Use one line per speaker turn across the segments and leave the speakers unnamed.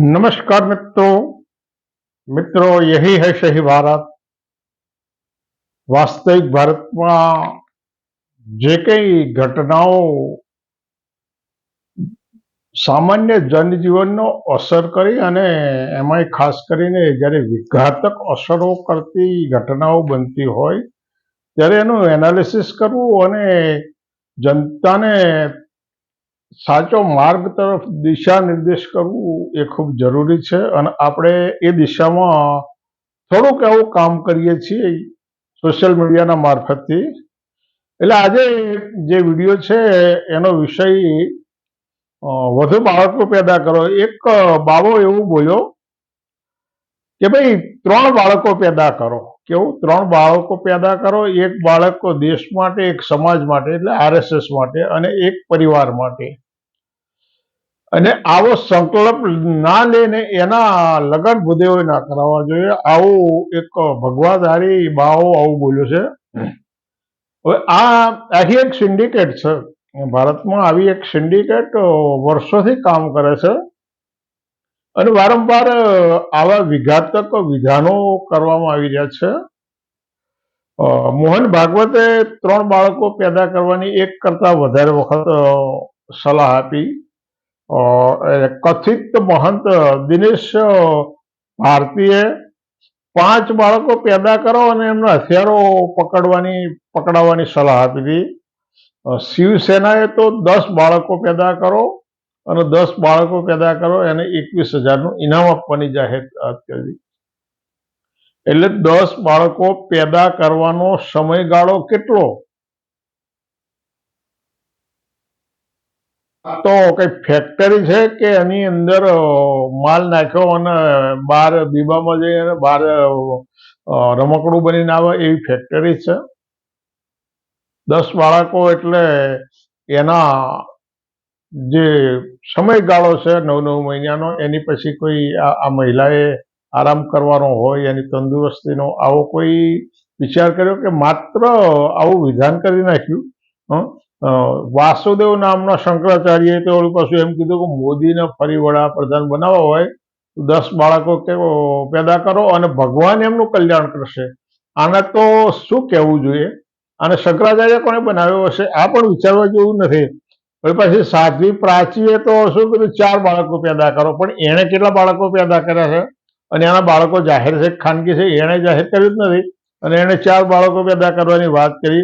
નમસ્કાર મિત્રો. મિત્રો, યહી હૈ શહી ભારત. વાસ્તવિક ભારતમાં જે કઈ ઘટનાઓ સામાન્ય જનજીવનનો અસર કરી અને એમાંય ખાસ કરીને જ્યારે વિઘાતક અસરો કરતી ઘટનાઓ બનતી હોય, ત્યારે એનું એનાલિસિસ કરવું અને જનતાને સાચો માર્ગ તરફ દિશા નિર્દેશ કરવું એ ખૂબ જરૂરી છે અને આપણે એ દિશામાં થોડુંક એવું કામ કરીએ છીએ સોશિયલ મીડિયાના મારફતથી. એટલે આજે જે વીડિયો છે એનો વિષય વધુ બાળકો પેદા કરો. એક બાબો એવું બોલ્યો કે ભાઈ ત્રણ બાળકો પેદા કરો. કેવું? ત્રણ બાળકો પેદા કરો, એક બાળક દેશ માટે, એક સમાજ માટે, એટલે આરએસએસ માટે અને એક પરિવાર માટે. અને આવો સંકલ્પ ના લઈને એના લગન ભૂદેવો ના કરાવવા જોઈએ. આવું એક ભગવાધારી બાવો આવું બોલ્યો છે. હવે આ, આખી એક સિન્ડિકેટ છે. ભારતમાં આવી એક સિન્ડિકેટ વર્ષોથી કામ કરે છે. અને વારંવાર આવા વિઘાતક વિધાનો કરવામાં આવી રહ્યા છે. મોહન ભાગવતે ત્રણ બાળકો પેદા કરવાની એક કરતા વધારે વખત સલાહ આપી. કથિત મહંત દિનેશ ભારતીએ પાંચ બાળકો પેદા કરો અને એમના હથિયારો પકડવાની, પકડાવવાની સલાહ આપી હતી શિવસેનાએ તો દસ બાળકો પેદા કરો. અને દસ બાળકો પેદા કરો, એને એકવીસ હજારનું ઇનામ આપવાની જાહેરાત કરી. એટલે દસ બાળકો પેદા કરવાનો સમયગાળો કેટલો? તો કઈ ફેક્ટરી છે કે એની અંદર માલ નાખ્યો અને બાર બીબામાં જઈ અને બાર રમકડું બનીને આવે એવી ફેક્ટરી છે? દસ બાળકો એટલે એના જે સમયગાળો છે નવ નવ મહિનાનો, એની પછી કોઈ આ મહિલાએ આરામ કરવાનો હોય, એની તંદુરસ્તીનો આવો કોઈ વિચાર કર્યો કે માત્ર આવું વિધાન કરી નાખ્યું? વાસુદેવ નામના શંકરાચાર્યએ તો ઓલું પાછું એમ કીધું કે મોદીને ફરી વડાપ્રધાન બનાવવા હોય દસ બાળકો કે પેદા કરો અને ભગવાન એમનું કલ્યાણ કરશે. આને તો શું કહેવું જોઈએ? અને શંકરાચાર્ય કોણે બનાવ્યો હશે? આ પણ વિચારવા જેવું નથી. પછી સાધ્વી પ્રાચીએ તો શું કીધું? ચાર બાળકો પેદા કરો. પણ એણે કેટલા બાળકો પેદા કર્યા છે? અને એના બાળકો જાહેર છે ખાનગી છે એણે જાહેર કર્યું જ નથી. અને એણે ચાર બાળકો પેદા કરવાની વાત કરી.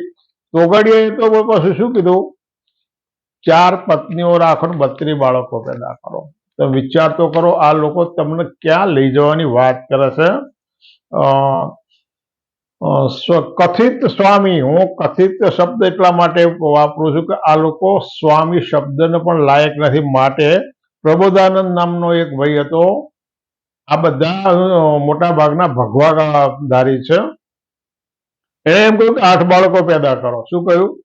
તોગડીએ તો પછી શું કીધું? ચાર પત્નીઓ રાખો ને બત્રીસ બાળકો પેદા કરો. તમે વિચાર તો કરો આ લોકો તમને ક્યાં લઈ જવાની વાત કરે છે? અ, કથિત સ્વામી. હું કથિત શબ્દ એટલા માટે વાપરું છું કે આ લોકો સ્વામી શબ્દને પણ લાયક નથી. માટે પ્રબોધાનંદ નામનો એક ભાઈ હતો. આ બધા મોટા ભાગના ભગવા ધારી છે. એને એમ કહ્યું કે આઠ બાળકો પેદા કરો. શું કહ્યું?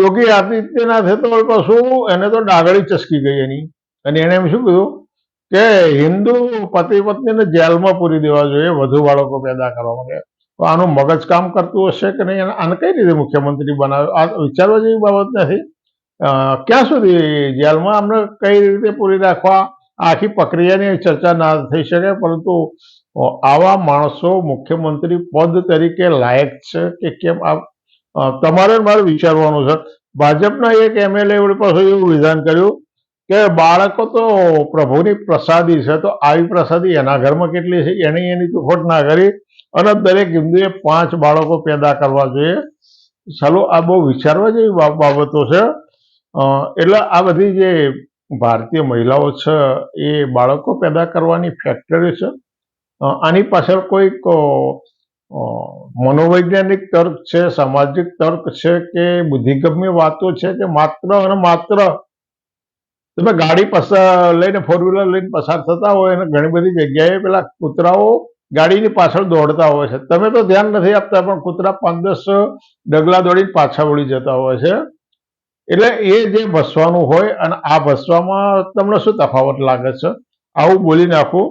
યોગી આદિત્યનાથે તો કશું, એને તો ડાગળી ચસકી ગઈ એની. અને એને એમ શું કીધું? કે હિન્દુ પતિ પત્નીને જેલમાં પૂરી દેવા જોઈએ, વધુ બાળકો પેદા કરવા માટે. તો આનું મગજ કામ કરતું હશે કે નહીં? આને કઈ રીતે મુખ્યમંત્રી બનાવ્યો આ વિચારવા જેવી બાબત નથી. ક્યાં સુધી જેલમાં અમને કઈ રીતે પૂરી રાખવા? આખી પ્રક્રિયાની ચર્ચા ના થઈ શકે, પરંતુ આવા માણસો મુખ્યમંત્રી પદ તરીકે લાયક છે કે કેમ? આ તમારે મારે વિચારવાનું છે. ભાજપના એક એમએલએ પાસે એવું વિધાન કર્યું કે બાળકો તો પ્રભુની પ્રસાદી છે, તો આવી પ્રસાદી એના ઘરમાં કેટલી છે? એની એની ચોખવટ ના કરી. અને દરેક હિન્દુએ પાંચ બાળકો પેદા કરવા જોઈએ. ચાલો આ બહુ વિચારવા જેવી બાબતો છે. એટલે આ બધી જે ભારતીય મહિલાઓ છે, એ બાળકો પેદા કરવાની ફેક્ટરી છે. આની પાછળ કોઈક મનોવૈજ્ઞાનિક તર્ક છે, સામાજિક તર્ક છે કે બુદ્ધિગમ્ય વાતો છે કે માત્ર અને માત્ર તમે ગાડી પસાર લઈને ફોર વ્હીલર લઈને પસાર થતા હોય અને ઘણી બધી જગ્યાએ પેલા કૂતરાઓ ગાડીની પાછળ દોડતા હોય છે. તમે તો ધ્યાન નથી આપતા, પણ કૂતરા પાંચ દસ ડગલા દોડીને પાછા વળી જતા હોય છે. એટલે એ જે ભસવાનું હોય, અને આ ભસવામાં તમને શું તફાવત લાગે છે? આવું બોલી નાખું.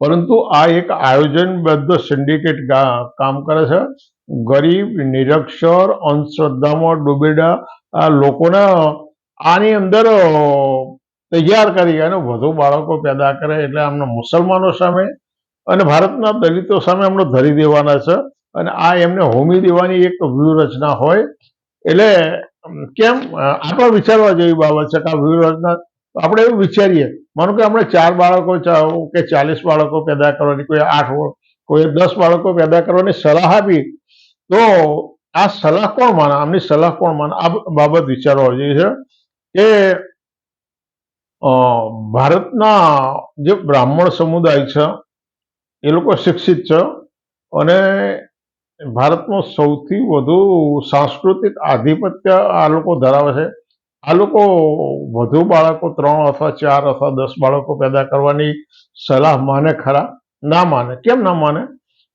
પરંતુ આ એક આયોજનબદ્ધ સિન્ડિકેટ કામ કરે છે. ગરીબ, નિરક્ષર, અંધશ્રદ્ધામાં ડૂબેલા, આ લોકોને આની અંદર તૈયાર કરી અને વધુ બાળકો પેદા કરે. એટલે આમના મુસલમાનો સામે અને ભારતના દલિતો સામે હમણાં ધરી દેવાના છે. અને આ એમને હોમી દેવાની એક વ્યૂહરચના હોય. એટલે કેમ આપણે વિચારવા જેવી બાબત છે કે આ વ્યૂહરચના આપણે એવું વિચારીએ, માનો કે આપણે ચાર બાળકો કે ચાલીસ બાળકો પેદા કરવાની, કોઈ આઠ કોઈ દસ બાળકો પેદા કરવાની સલાહ આપી, તો આ સલાહ કોણ માને? આમની સલાહ કોણ માને? આ બાબત વિચારવા જેવી છે કે ભારતના જે બ્રાહ્મણ સમુદાય છે એ લોકો શિક્ષિત છે અને ભારતમાં સૌથી વધુ સાંસ્કૃતિક આધિપત્ય આ લોકો ધરાવે છે. આ લોકો વધુ બાળકો ત્રણ અથવા ચાર અથવા દસ બાળકો પેદા કરવાની સલાહ માને ખરા? ના માને. કેમ ના માને?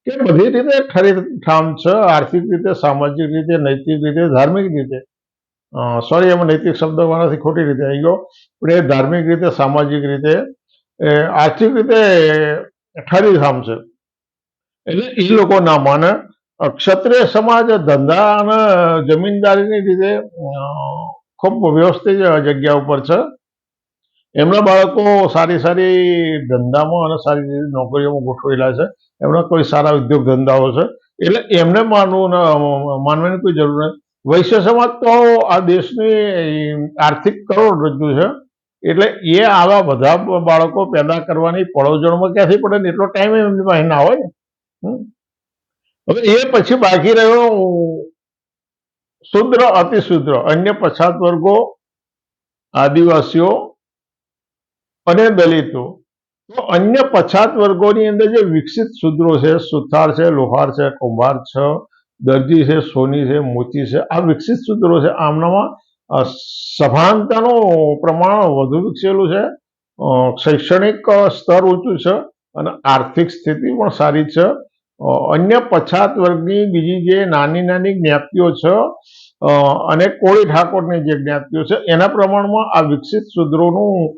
કે બધી રીતે ખરી ઠામ છે, આર્થિક રીતે, સામાજિક રીતે, નૈતિક રીતે, ધાર્મિક રીતે. સોરી એમાં નૈતિક શબ્દ મારાથી ખોટી રીતે આવી ગયો. પણ એ ધાર્મિક રીતે, સામાજિક રીતે આર્થિક રીતે ઠામ છે. એટલે એ લોકો ના માને ક્ષત્રિય સમાજ ધંધા અને જમીનદારીની રીતે ખૂબ વ્યવસ્થિત જગ્યા ઉપર છે. એમના બાળકો સારી સારી ધંધામાં અને સારી રીતે નોકરીઓમાં ગોઠવેલા છે. એમના કોઈ સારા ઉદ્યોગ ધંધાઓ છે. એટલે એમને માનવું માનવાની કોઈ જરૂર નથી. વૈશ્ય સમાજ તો આ દેશની આર્થિક કરોડરજ્જુ છે. એટલે એ આવા બધા બાળકો પેદા કરવાની પડોજણમાં ક્યાંથી પડે ને એટલો ટાઈમ એમની પાસે ના હોય હવે એ પછી બાકી રહ્યો શુદ્ર, અતિશુદ્ર, અન્ય પછાત વર્ગો, આદિવાસીઓ અને દલિતો. તો અન્ય પછાત વર્ગોની અંદર જે વિકસિત શુદ્રો છે, સુથાર છે, લોહાર છે, કુંભાર છે, દરજી છે, સોની છે મોચી છે, આ વિકસિત સૂત્રો છે આમનામાં સભાનતાનું પ્રમાણ વધુ વિકસેલું છે. શૈક્ષણિક સ્તર ઊંચું છે અને આર્થિક સ્થિતિ પણ સારી છે. અન્ય પછાત વર્ગની બીજી જે નાની નાની જ્ઞાતિઓ છે અને કોળી ઠાકોરની જે જ્ઞાતિઓ છે, એના પ્રમાણમાં આ વિકસિત સુદ્રોનું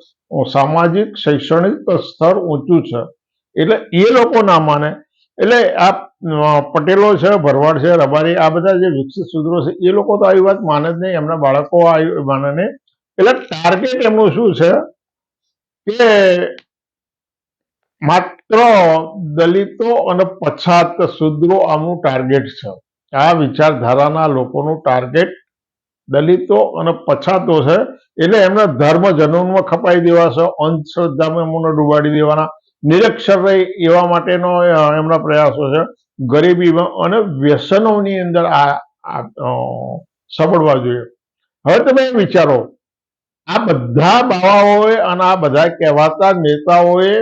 સામાજિક, શૈક્ષણિક સ્તર ઊંચું છે. એટલે એ લોકો ના માને એટલે આ પટેલો છે, ભરવાડ છે, રબારી, આ બધા જે વિકસિત શૂદ્રો છે, એ લોકો તો આવી વાત માને જ નહીં. એમના બાળકો માને નહીં. એટલે ટાર્ગેટ એમનું શું છે? કે માત્ર દલિતો અને પછાત શૂદ્રો આમનું ટાર્ગેટ છે. આ વિચારધારાના લોકોનું ટાર્ગેટ દલિતો અને પછાતો છે. એટલે એમના ધર્મ જનૂનમાં ખપાઈ દેવા છે, અંધશ્રદ્ધામાં એમને ડુબાડી દેવાના. નિરક્ષર રહે એવા માટેનો એમના પ્રયાસો છે. ગરીબીમાં અને વ્યસનોની અંદર આ આ, જોઈએ. હવે તમે વિચારો આ બધા બાવાઓએ અને આ બધા કહેવાતા નેતાઓએ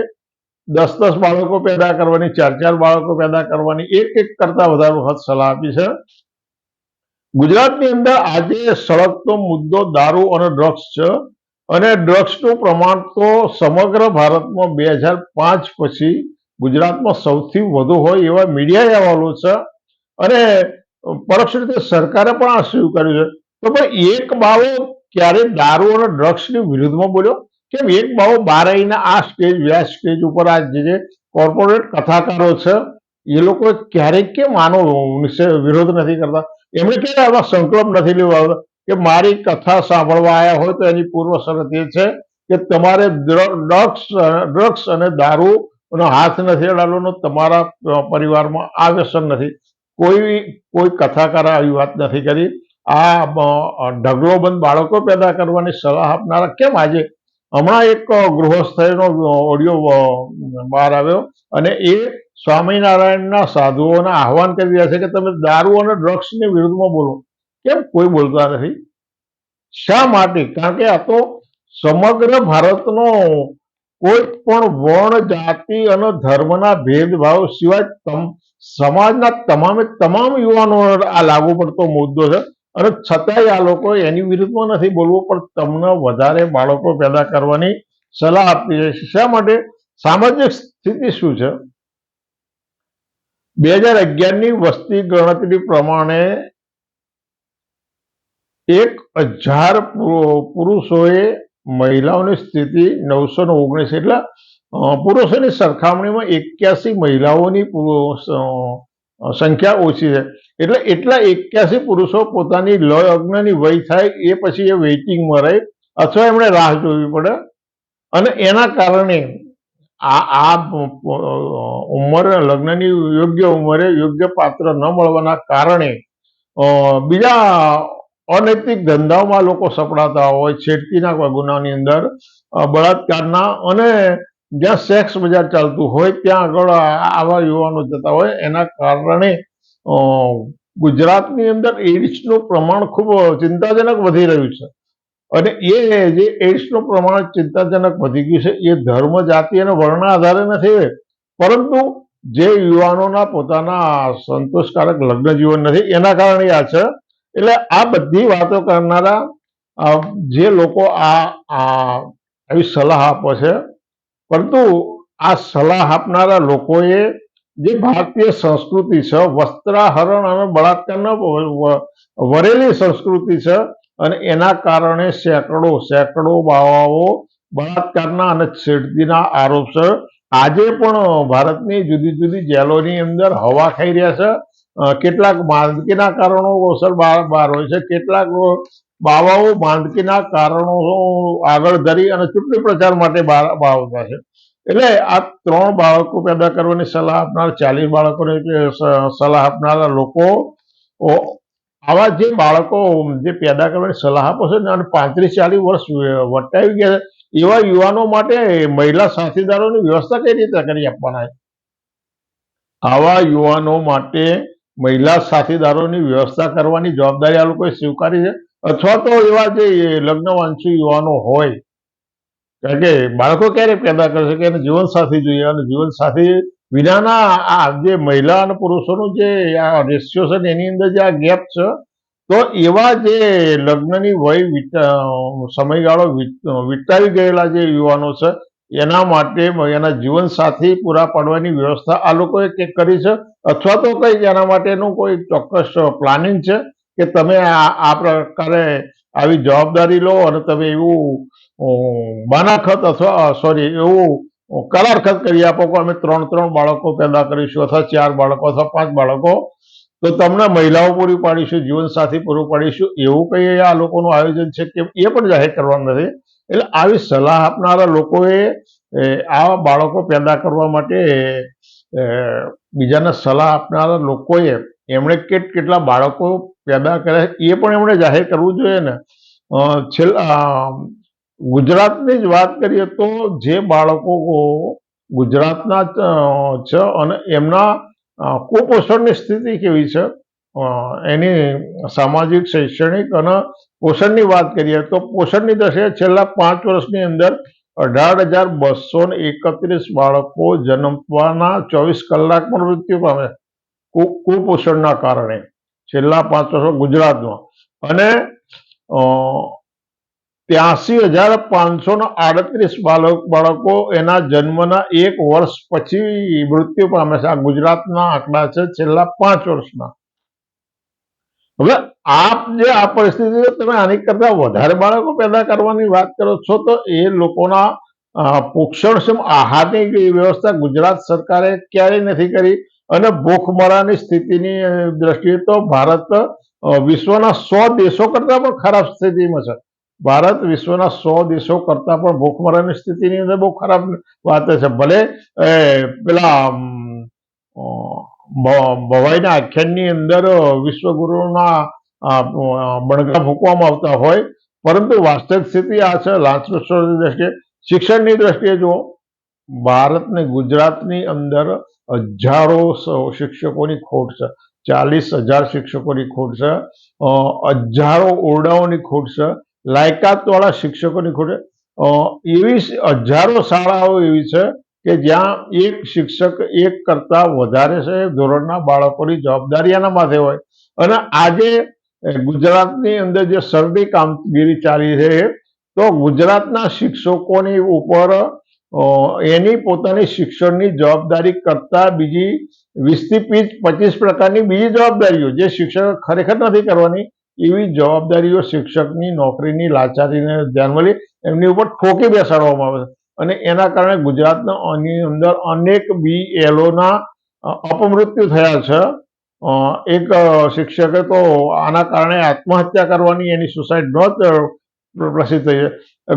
દસ દસ બાળકો પેદા કરવાની ચાર ચાર બાળકો પેદા કરવાની એક એક કરતા વધારે વખત સલાહ આપી છે. ગુજરાતની અંદર આજે સળગતો મુદ્દો દારૂ અને ડ્રગ્સ છે. અને ડ્રગ્સનું પ્રમાણ તો સમગ્ર ભારતમાં બે હજાર પાંચ પછી ગુજરાતમાં સૌથી વધુ હોય એવા મીડિયા અહેવાલો છે. અને પરોક્ષ રીતે સરકારે પણ આ સ્વીકાર્યું છે. તો પણ એક બાવો ક્યારે દારૂ અને ડ્રગ્સની વિરુદ્ધમાં બોલ્યો? કેમ એક બાવો બારાઈના આ સ્ટેજ વ્યાસ સ્ટેજ ઉપર આ જે જે કોર્પોરેટ કથાકારો છે, એ લોકો ક્યારેક કેમ આનો વિરોધ નથી કરતા? એમણે ક્યારે આવા સંકલ્પ નથી લેવા આવતા? કે મારી કથા સાંભળવા આવ્યા હોય તો એની પૂર્વ શરત એ છે કે તમારે ડ્રગ્સ ડ્રગ્સ અને દારૂ નો હાથ નથી અડાડવાનો તમારા પરિવારમાં આ વ્યસન નથી. કોઈ કોઈ કથાકારે આવી વાત નથી કરી. આ ઢગલો બંધ બાળકો પેદા કરવાની સલાહ આપનારા કેમ આજે? હમણાં એક ગૃહસ્થયનો ઓડિયો બહાર આવ્યો અને એ સ્વામિનારાયણના સાધુઓને આહવાન કરી રહ્યા છે કે તમે દારૂ અને ડ્રગ્સની વિરુદ્ધમાં બોલો. કેમ કોઈ બોલતા નથી? શા માટે? કારણ કે આ તો સમગ્ર ભારતનો કોઈ પણ વર્ણ જાતિ અને ધર્મના ભેદભાવ સિવાય સમાજના તમામે તમામ યુવાનો આ લાગુ પડતો મુદ્દો છે. અને છતાંય આ લોકો એની વિરુદ્ધમાં નથી બોલવું, પણ તમને વધારે બાળકો પેદા કરવાની સલાહ આપી છે. શા માટે? સામાજિક સ્થિતિ શું છે? બે હજાર અગિયારની વસ્તી ગણતરી પ્રમાણે એક હજાર પુરુષોએ મહિલાઓની સ્થિતિ નવસો ને ઓગણીસ એટલે પુરુષોની સરખામણીમાં એક્યાસી મહિલાઓની સંખ્યા ઓછી છે. એટલે એટલા એક્યાસી પુરુષો પોતાની લગ્નની વય થાય એ પછી એ વેઇટિંગમાં રહે અથવા એમણે રાહ જોવી પડે. અને એના કારણે આ આ ઉંમર, લગ્નની યોગ્ય ઉંમરે યોગ્ય પાત્ર ન મળવાના કારણે બીજા અનૈતિક ધંધાઓમાં લોકો સપડાતા હોય, છેડતીના ગુનાની અંદર બળાત્કારના અને જ્યાં સેક્સ બજાર ચાલતું હોય, ત્યાં આગળ આવા યુવાનો જતા હોય. એના કારણે ગુજરાતની અંદર એડ્સનું પ્રમાણ ખૂબ ચિંતાજનક વધી રહ્યું છે. અને એ જે એડ્સનું પ્રમાણ ચિંતાજનક વધી ગયું છે, એ ધર્મ, જાતિ અને વર્ણના આધારે નથી પરંતુ જે યુવાનોના પોતાના સંતોષકારક લગ્ન જીવન નથી, એના કારણે આ છે. એટલે આ બધી વાતો કરનારા જે લોકો આ આવી સલાહ આપે છે, પરંતુ આ સલાહ આપનારા લોકોએ જે ભારતીય સંસ્કૃતિ છે, વસ્ત્રાહરણ અને બળાત્કારના વરેલી સંસ્કૃતિ છે, અને એના કારણે સેંકડો સેંકડો બાવાઓ બળાત્કારના અને છેડતીના આરોપ છે. આજે પણ ભારતની જુદી જુદી જેલોની અંદર હવા ખાઈ રહ્યા છે કેટલાક માંદગીના કારણોસર બહાર બહાર હોય છે. કેટલાક બાવાઓ માંદગીના કારણો આગળ ધરી અને ચૂંટણી પ્રચાર માટે બહાર આવતા છે. એટલે આ ત્રણ બાળકો પેદા કરવાની સલાહ આપનાર, ચાલીસ બાળકોને સલાહ આપનારા લોકો આવા જે બાળકો જે પેદા કરવાની સલાહ આપો છે ને અને પાંત્રીસ ચાલીસ વર્ષ વટાવી ગયા એવા યુવાનો માટે મહિલા સાથીદારોની વ્યવસ્થા કઈ રીતે કરી આપવાના આવા યુવાનો માટે મહિલા સાથીદારોની વ્યવસ્થા કરવાની જવાબદારી આ લોકોએ સ્વીકારી છે. અથવા તો એવા જે લગ્નવાંશી યુવાનો હોય, કારણ કે બાળકો ક્યારે પેદા કરશે કે એને જીવનસાથી જોઈએ? અને જીવનસાથી વિનાના આ જે મહિલા અને પુરુષોનું જે આ રેશિયો છે એની અંદર જે આ ગેપ છે, તો એવા જે લગ્નની વય સમયગાળો વિતાવી ગયેલા જે યુવાનો છે એના માટે એના જીવનસાથી પૂરા પાડવાની વ્યવસ્થા આ લોકોએ કંઈક કરી છે? અથવા તો કંઈક એના માટેનું કોઈ ચોક્કસ પ્લાનિંગ છે કે તમે આ પ્રકારે આવી જવાબદારી લો અને તમે એવું બાનાખત અથવા સોરી, એવું કરારખત કરી આપો કે અમે ત્રણ ત્રણ બાળકો પેદા કરીશું અથવા ચાર બાળકો અથવા પાંચ બાળકો, તો તમને મહિલાઓ પૂરી પાડીશું, જીવનસાથી પૂરું પાડીશું. એવું કંઈ આ લોકોનું આયોજન છે કે એ પણ જાહેર કરવાનું નથી? એટલે આવી સલાહ આપનારા લોકોએ આવા બાળકો પેદા કરવા માટે બીજાને સલાહ આપનારા લોકોએ એમણે કેટ કેટલા બાળકો પેદા કર્યા એ પણ એમણે જાહેર કરવું જોઈએ ને. છેલ્લા ગુજરાતની જ વાત કરીએ તો જે બાળકો ગુજરાતના છે અને એમના કુપોષણની સ્થિતિ કેવી છે એની સામાજિક, શૈક્ષણિક અને પોષણની વાત કરીએ તો પોષણની દશે છેલ્લા પાંચ વર્ષની અંદર અઢાર હજાર બસો એકત્રીસ બાળકો જન્મવાના ચોવીસ કલાકમાં મૃત્યુ પામે. કુપોષણના કારણે છેલ્લા પાંચ વર્ષ ગુજરાતમાં. અને ત્યાસી હજાર પાંચસો આડત્રીસ બાળક, બાળકો એના જન્મના એક વર્ષ પછી મૃત્યુ પામે છે. આ ગુજરાતના આંકડા છે છેલ્લા પાંચ વર્ષના. હવે આપ જે આ પરિસ્થિતિ તમે આની કરતા વધારે બાળકો પેદા કરવાની વાત કરો છો, તો એ લોકોના પોષણક્ષમ આહારની વ્યવસ્થા ગુજરાત સરકારે ક્યારેય નથી કરી. અને ભૂખમરાની સ્થિતિની દ્રષ્ટિએ તો ભારત વિશ્વના સો દેશો કરતા પણ ખરાબ સ્થિતિમાં છે. ભારત વિશ્વના સો દેશો કરતા પણ ભૂખમરાની સ્થિતિની અંદર બહુ ખરાબ વાત છે. ભલે પેલા ભવાઈના આખ્યાનની અંદર વિશ્વગુરુના બણગા ફૂંકવામાં આવતા હોય, પરંતુ વાસ્તવિક સ્થિતિ આ છે લાંચરુશ્વરની દ્રષ્ટિએ. શિક્ષણની દ્રષ્ટિએ જુઓ, ભારતને ગુજરાતની અંદર હજારો શિક્ષકોની ખોટ છે, ચાલીસ હજાર શિક્ષકોની ખોટ છે હજારો ઓરડાઓની ખોટ છે લાયકાતવાળા શિક્ષકોની ખોટ એવી હજારો શાળાઓ એવી છે કે જ્યાં એક શિક્ષક એક કરતા વધારે છે ધોરણના બાળકોની જવાબદારી એના માથે હોય. અને આજે ગુજરાતની અંદર જે સરડી કામગીરી ચાલી છે, તો ગુજરાતના શિક્ષકોની ઉપર એની પોતાની શિક્ષણની જવાબદારી કરતા બીજી વીસથી પીસ પચીસ પ્રકારની બીજી જવાબદારીઓ, જે શિક્ષક ખરેખર નથી કરવાની, એવી જવાબદારીઓ શિક્ષકની નોકરીની લાચારીને ધ્યાનમાં લઈ એમની ઉપર ઠોકી બેસાડવામાં આવે છે. અને એના કારણે ગુજરાતના અંદર અનેક બી એલોના અપમૃત્યુ થયા છે. એક શિક્ષકે તો આના કારણે આત્મહત્યા કરવાની એની સુસાઇડ નોંધ પ્રસિદ્ધ થઈ છે.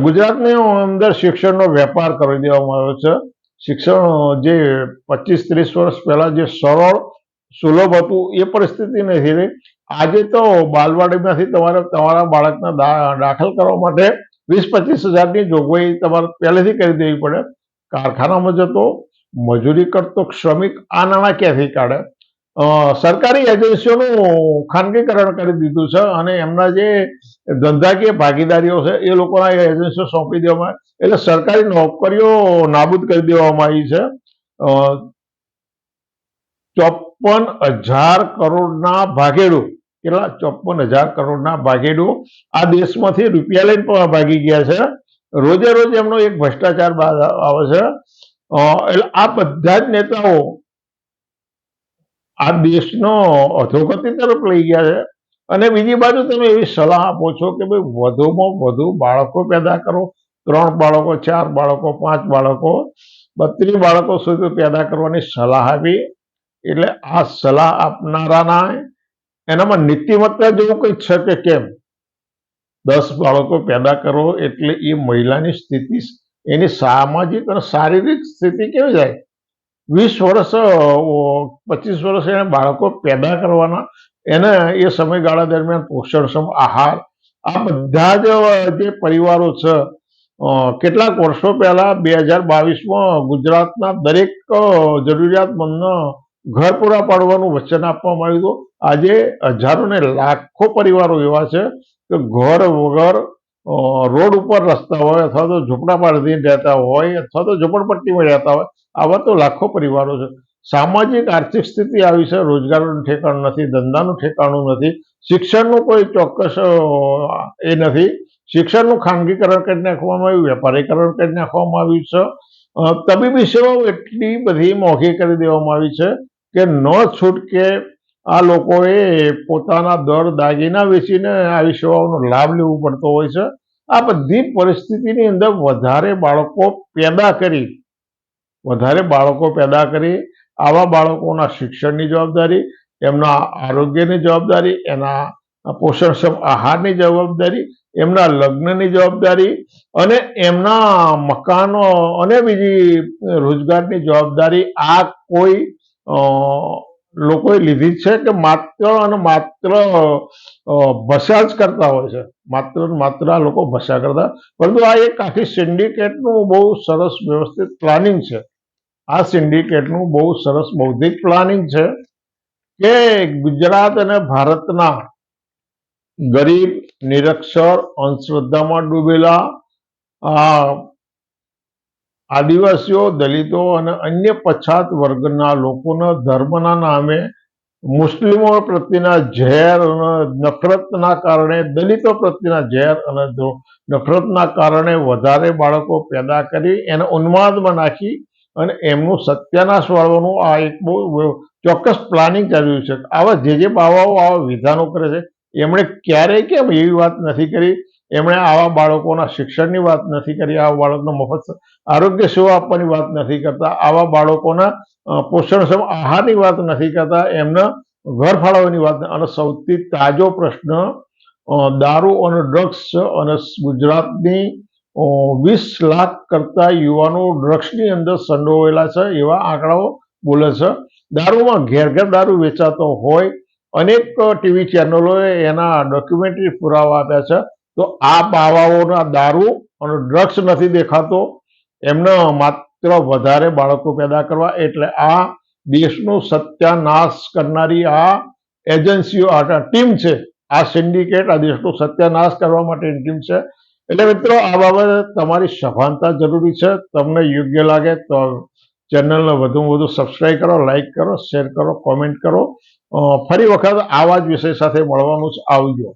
ગુજરાતની અંદર શિક્ષણનો વેપાર કરી દેવામાં આવ્યો છે. શિક્ષણ જે પચીસ ત્રીસ વર્ષ પહેલાં જે સરળ, સુલભ હતું, એ પરિસ્થિતિ નથી રહી. આજે તો બાલવાડીમાંથી તમારે, તમારા બાળકના દાખલ કરવા માટે વીસ પચીસ હજારની જોગવાઈ તમારે પહેલેથી કરી દેવી પડે. કારખાનામાં જતો, મજૂરી કરતો શ્રમિક આ નાણાં ક્યાંથી કાઢે? સરકારી એજન્સીઓનું ખાનગીકરણ કરી દીધું છે અને એમના જે ધંધાકીય ભાગીદારીઓ છે એ લોકોના એજન્સીઓ સોંપી દેવામાં. એટલે સરકારી નોકરીઓ નાબૂદ કરી દેવામાં આવી છે. ચોપન હજાર કરોડના ભાગેડું કેટલા? ચોપન હજાર કરોડના ભાગેડું. આ દેશમાંથી રૂપિયા લઈને ભાગી ગયા છે. રોજે રોજ એમનો એક ભ્રષ્ટાચાર આવે છે. એટલે આ બધા જ નેતાઓ આ દેશનો અધોગતિ તરફ લઈ ગયા છે. અને બીજી બાજુ તમે એવી સલાહ આપો છો કે ભાઈ વધુમાં વધુ બાળકો પેદા કરો. ત્રણ બાળકો, ચાર બાળકો, પાંચ બાળકો, બત્રીસ બાળકો સુધી પેદા કરવાની સલાહ આપી. એટલે આ સલાહ આપનારાના એનામાં નીતિમત્તા જેવું કંઈક છે કે કેમ? દસ બાળકો પેદા કરો એટલે એ મહિલાની સ્થિતિ એની સામાજિક અને શારીરિક સ્થિતિ કેવી જાય? વીસ વર્ષ પચીસ વર્ષ એને બાળકો પેદા કરવાના, એને એ સમયગાળા દરમિયાન પોષણક્ષમ આહાર, આ બધા જ જે પરિવારો છે કેટલાક વર્ષો પહેલા બે હજાર બાવીસમાં ગુજરાતના દરેક જરૂરિયાતમંદ જરૂરિયાતમંદને ઘર પૂરા પાડવાનું વચન આપવામાં આવ્યું હતું. આજે હજારો ને લાખો પરિવારો એવા છે કે ઘર વગર રોડ ઉપર રસ્તા હોય અથવા તો ઝૂંપડા પાડીને રહેતા હોય અથવા તો ઝૂંપડપટ્ટીમાં રહેતા હોય, આવા તો લાખો પરિવારો છે. સામાજિક આર્થિક સ્થિતિ આવી છે, રોજગારનું ઠેકાણું નથી, ધંધાનું ઠેકાણું નથી, શિક્ષણનું કોઈ ચોક્કસ એ નથી. શિક્ષણનું ખાનગીકરણ કરી નાખવામાં આવ્યું, વેપારીકરણ કરી નાખવામાં આવ્યું છે. તબીબી સેવાઓ એટલી બધી મોંઘી કરી દેવામાં આવી છે કે ન છૂટકે આ લોકોએ પોતાના દર દાગીના વેચીને આવી સેવાઓનો લાભ લેવો પડતો હોય છે. આ બધી પરિસ્થિતિની અંદર વધારે બાળકો પેદા કરી, વધારે બાળકો પેદા કરી, આવા બાળકોના શિક્ષણની જવાબદારી, એમના આરોગ્યની જવાબદારી, એના પોષણક્ષમ આહારની જવાબદારી, એમના લગ્નની જવાબદારી અને એમના મકાનો અને બીજી રોજગારની જવાબદારી આ કોઈ લોકોએ લીધી છે કે માત્ર અને માત્ર ભસા જ કરતા હોય છે. માત્ર માત્ર આ લોકો ભસા કરતા. પરંતુ આ એક આખી સિન્ડિકેટનું બહુ સરસ વ્યવસ્થિત પ્લાનિંગ છે. આ સિન્ડિકેટનું બહુ સરસ બૌદ્ધિક પ્લાનિંગ છે કે ગુજરાત અને ભારતના ગરીબ, નિરક્ષર, અંધશ્રદ્ધામાં ડૂબેલા આદિવાસીઓ, દલિતો અને અન્ય પછાત વર્ગના લોકોના ધર્મના નામે મુસ્લિમો પ્રત્યેના ઝેર અને નફરતના કારણે, દલિતો પ્રત્યેના ઝેર અને નફરતના કારણે વધારે બાળકો પેદા કરી એને ઉન્માદમાં નાખી અને એમનું સત્યાનાશ વાળવાનું આ એક બહુ ચોક્કસ પ્લાનિંગ કર્યું છે. આવા જે જે બાવાઓ આવા વિધાનો કરે છે, એમણે ક્યારેય કેમ એવી વાત નથી કરી? એમણે આવા બાળકોના શિક્ષણની વાત નથી કરી, આવા બાળકનો મફત આરોગ્ય સેવા આપવાની વાત નથી કરતા, આવા બાળકોના પોષણક્ષમ આહારની વાત નથી કરતા, એમના ઘર ફાળવવાની વાત અને સૌથી તાજો પ્રશ્ન દારૂ અને ડ્રગ્સ અને ગુજરાતની વીસ લાખ કરતા યુવાનો ડ્રગ્સની અંદર સંડોવેલા છે, એવા આંકડાઓ બોલે છે. દારૂમાં ઘેર ઘેર દારૂ વેચાતો હોય, અનેક ટીવી ચેનલોએ એના ડોક્યુમેન્ટરી પુરાવા આપ્યા છે. તો આ બાવાઓના દારૂ અને ડ્રગ્સ નથી દેખાતો. એમને માત્ર વધારે બાળકો પેદા કરવા. એટલે આ દેશનો સત્યાનાશ કરનારી આ એજન્સીઓ આ ટીમ છે. આ સિન્ડિકેટ આ દેશનો સત્યાનાશ કરવા માટેની ટીમ છે. એટલે મિત્રો, આ બાબતે તમારી સભાનતા જરૂરી છે. તમને યોગ્ય લાગે તો ચેનલને વધુમાં વધુ સબસ્ક્રાઈબ કરો લાઈક કરો શેર કરો કોમેન્ટ કરો. ફરી વખત આવા જ વિષય સાથે મળવાનું છે આવજો.